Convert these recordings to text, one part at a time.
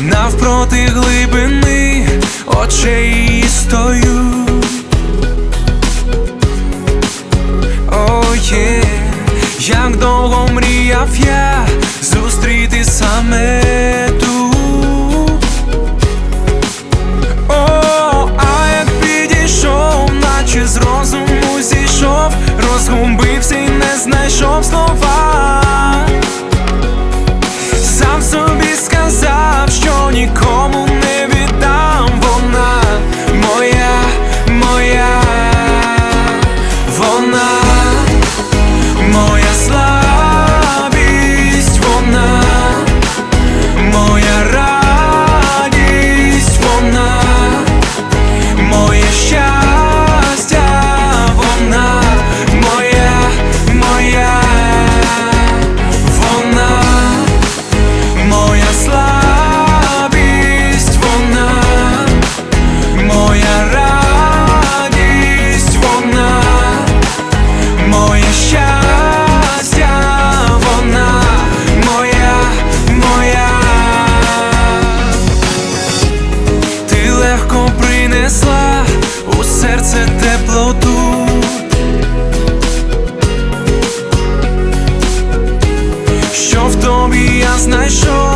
навпроти глибини очей стою. О, oh, є, yeah. як довго мріяв я зустріти саме ту. О, oh, а як підійшов, наче з розуму зійшов, розгубився і не знайшов слова. Сам собі сказав ніколи. знайшов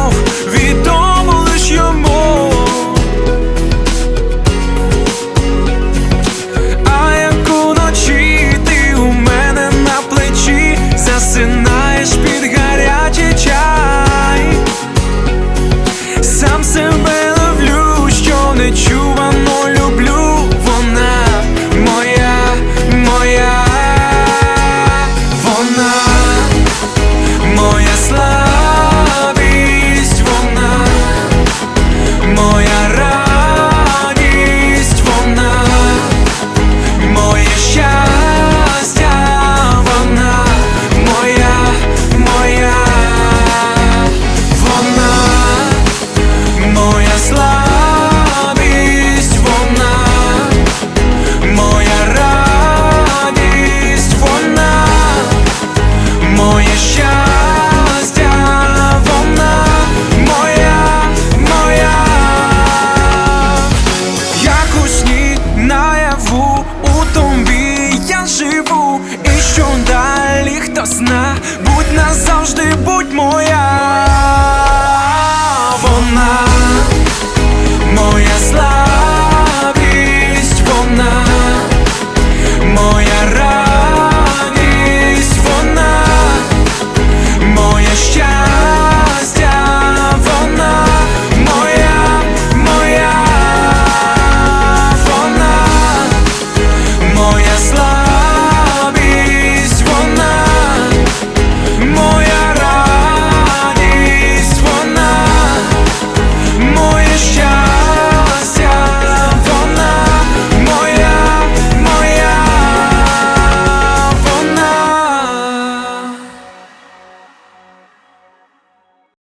Завжди будь моя.